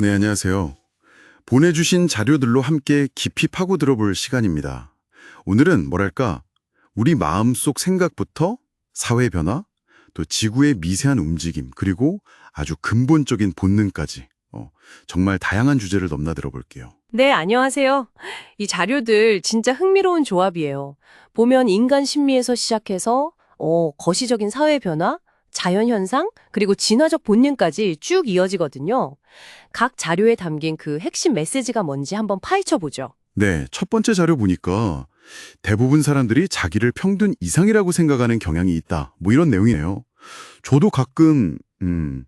네, 안녕하세요. 보내주신 자료들로 함께 깊이 파고 들어볼 시간입니다. 오늘은 뭐랄까, 우리 마음속 생각부터 사회 변화, 또 지구의 미세한 움직임, 그리고 아주 근본적인 본능까지, 어, 정말 다양한 주제를 넘나들어 볼게요. 네, 안녕하세요. 이 자료들 진짜 흥미로운 조합이에요. 보면 인간 심리에서 시작해서 어, 거시적인 사회 변화, 자연 현상, 그리고 진화적 본능까지 쭉 이어지거든요. 각 자료에 담긴 그 핵심 메시지가 뭔지 한번 파헤쳐 보죠. 네, 첫 번째 자료 보니까 대부분 사람들이 자기를 평균 이상이라고 생각하는 경향이 있다. 뭐 이런 내용이에요. 저도 가끔, 음,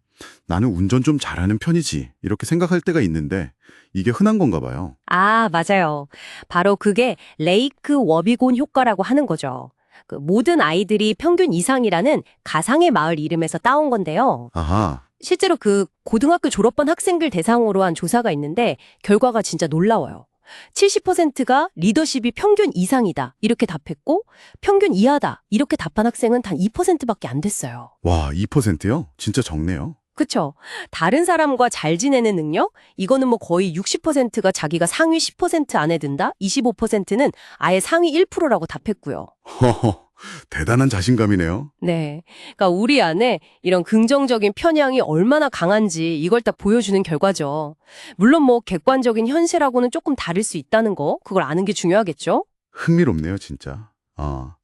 나는 운전 좀 잘하는 편이지. 이렇게 생각할 때가 있는데 이게 흔한 건가 봐요. 아, 맞아요. 바로 그게 레이크 워비곤 효과라고 하는 거죠. 그 모든 아이들이 평균 이상이라는 가상의 마을 이름에서 따온 건데요. 아하, 실제로 그 고등학교 졸업반 학생들 대상으로 한 조사가 있는데 결과가 진짜 놀라워요. 70%가 리더십이 평균 이상이다 이렇게 답했고 평균 이하다 이렇게 답한 학생은 단 2%밖에 안 됐어요. 와, 2%요? 진짜 적네요. 그쵸? 다른 사람과 잘 지내는 능력? 이거는 뭐 거의 60%가 자기가 상위 10% 안에 든다? 25%는 아예 상위 1%라고 답했고요. 허허, 대단한 자신감이네요. 네. 그러니까 우리 안에 이런 긍정적인 편향이 얼마나 강한지 이걸 딱 보여주는 결과죠. 물론 뭐 객관적인 현실하고는 조금 다를 수 있다는 거, 그걸 아는 게 중요하겠죠? 흥미롭네요, 진짜. 아.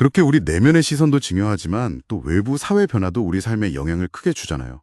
그렇게 우리 내면의 시선도 중요하지만 또 외부 사회 변화도 우리 삶에 영향을 크게 주잖아요.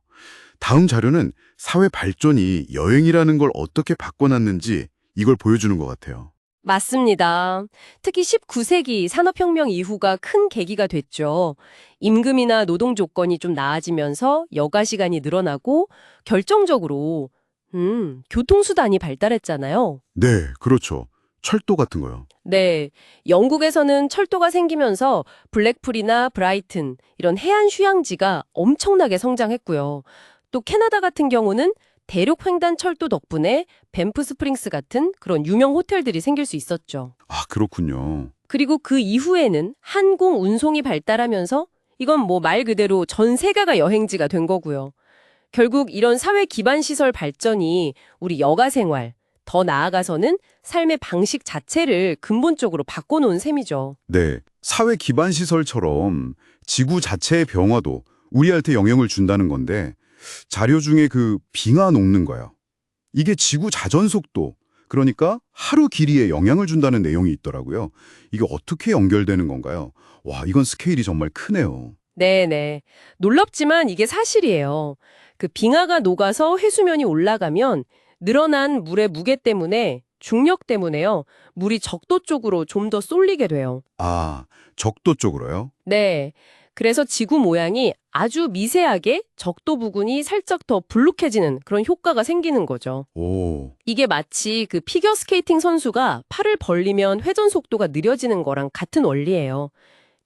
다음 자료는 사회 발전이 여행이라는 걸 어떻게 바꿔놨는지 이걸 보여주는 것 같아요. 맞습니다. 특히 19세기 산업혁명 이후가 큰 계기가 됐죠. 임금이나 노동 조건이 좀 나아지면서 여가 시간이 늘어나고 결정적으로 음, 교통수단이 발달했잖아요. 네, 그렇죠. 철도 같은 거요. 네. 영국에서는 철도가 생기면서 블랙풀이나 브라이튼 이런 해안 휴양지가 엄청나게 성장했고요. 또 캐나다 같은 경우는 대륙 횡단 철도 덕분에 밴프 스프링스 같은 그런 유명 호텔들이 생길 수 있었죠. 아, 그렇군요. 그리고 그 이후에는 항공 운송이 발달하면서 이건 뭐 말 그대로 전 세계가 여행지가 된 거고요. 결국 이런 사회 기반 시설 발전이 우리 여가 생활, 더 나아가서는 삶의 방식 자체를 근본적으로 바꿔놓은 셈이죠. 네, 사회 기반 시설처럼 지구 자체의 변화도 우리한테 영향을 준다는 건데 자료 중에 그 빙하 녹는 거요. 이게 지구 자전 속도, 그러니까 하루 길이에 영향을 준다는 내용이 있더라고요. 이게 어떻게 연결되는 건가요? 와, 이건 스케일이 정말 크네요. 네네. 놀랍지만 이게 사실이에요. 그 빙하가 녹아서 해수면이 올라가면 늘어난 물의 무게 때문에 중력 때문에요. 물이 적도 쪽으로 좀 더 쏠리게 돼요. 아, 적도 쪽으로요? 네. 그래서 지구 모양이 아주 미세하게 적도 부근이 살짝 더 불룩해지는 그런 효과가 생기는 거죠. 오, 이게 마치 그 피겨 스케이팅 선수가 팔을 벌리면 회전 속도가 느려지는 거랑 같은 원리예요.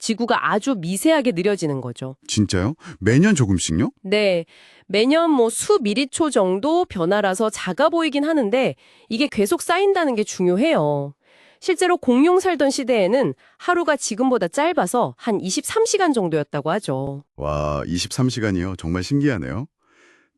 지구가 아주 미세하게 느려지는 거죠. 진짜요? 매년 조금씩요? 네. 매년 뭐 수 미리초 정도 변화라서 작아 보이긴 하는데 이게 계속 쌓인다는 게 중요해요. 실제로 공룡 살던 시대에는 하루가 지금보다 짧아서 한 23시간 정도였다고 하죠. 와, 23시간이요. 정말 신기하네요.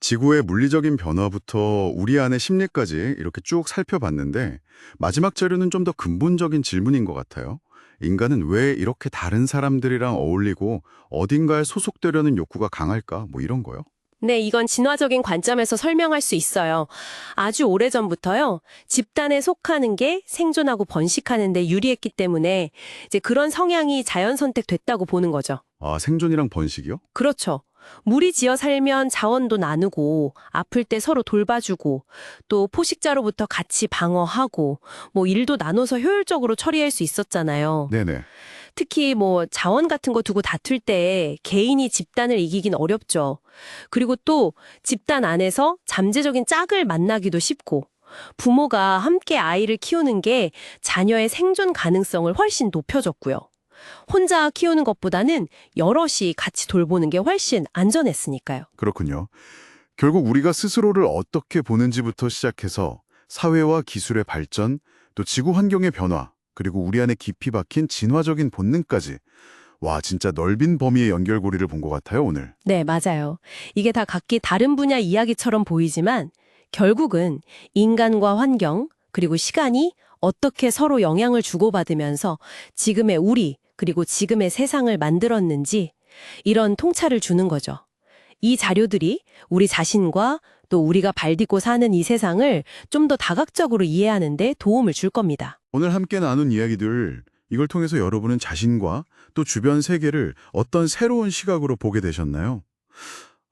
지구의 물리적인 변화부터 우리 안의 심리까지 이렇게 쭉 살펴봤는데 마지막 자료는 좀 더 근본적인 질문인 것 같아요. 인간은 왜 이렇게 다른 사람들이랑 어울리고 어딘가에 소속되려는 욕구가 강할까? 뭐 이런 거요. 네, 이건 진화적인 관점에서 설명할 수 있어요. 아주 오래전부터요. 집단에 속하는 게 생존하고 번식하는 데 유리했기 때문에 이제 그런 성향이 자연 선택됐다고 보는 거죠. 아, 생존이랑 번식이요? 그렇죠. 무리 지어 살면 자원도 나누고 아플 때 서로 돌봐주고 또 포식자로부터 같이 방어하고 뭐 일도 나눠서 효율적으로 처리할 수 있었잖아요. 네네. 특히 뭐 자원 같은 거 두고 다툴 때 개인이 집단을 이기긴 어렵죠. 그리고 또 집단 안에서 잠재적인 짝을 만나기도 쉽고 부모가 함께 아이를 키우는 게 자녀의 생존 가능성을 훨씬 높여줬고요. 혼자 키우는 것보다는 여럿이 같이 돌보는 게 훨씬 안전했으니까요. 그렇군요. 결국 우리가 스스로를 어떻게 보는지부터 시작해서 사회와 기술의 발전, 또 지구 환경의 변화, 그리고 우리 안에 깊이 박힌 진화적인 본능까지 와, 진짜 넓은 범위의 연결고리를 본 것 같아요, 오늘. 네, 맞아요. 이게 다 각기 다른 분야 이야기처럼 보이지만 결국은 인간과 환경, 그리고 시간이 어떻게 서로 영향을 주고받으면서 지금의 우리, 그리고 지금의 세상을 만들었는지 이런 통찰을 주는 거죠. 이 자료들이 우리 자신과 또 우리가 발딛고 사는 이 세상을 좀 더 다각적으로 이해하는 데 도움을 줄 겁니다. 오늘 함께 나눈 이야기들 이걸 통해서 여러분은 자신과 또 주변 세계를 어떤 새로운 시각으로 보게 되셨나요?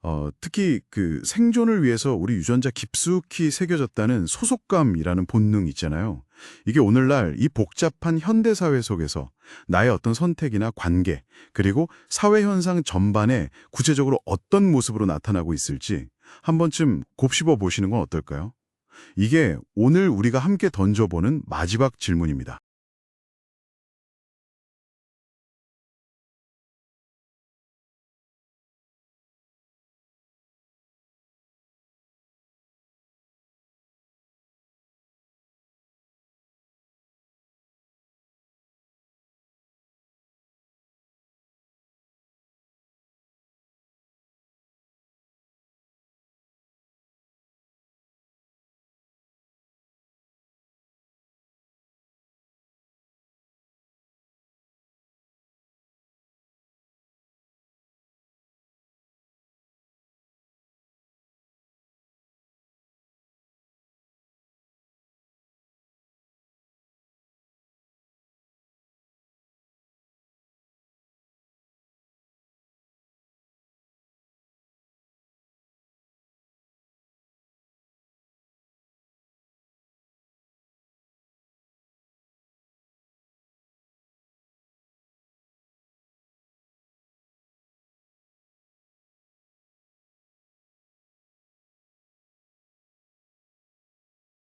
어, 특히 그 생존을 위해서 우리 유전자 깊숙이 새겨졌다는 소속감이라는 본능 있잖아요. 이게 오늘날 이 복잡한 현대 사회 속에서 나의 어떤 선택이나 관계, 그리고 사회 현상 전반에 구체적으로 어떤 모습으로 나타나고 있을지 한 번쯤 곱씹어 보시는 건 어떨까요? 이게 오늘 우리가 함께 던져보는 마지막 질문입니다.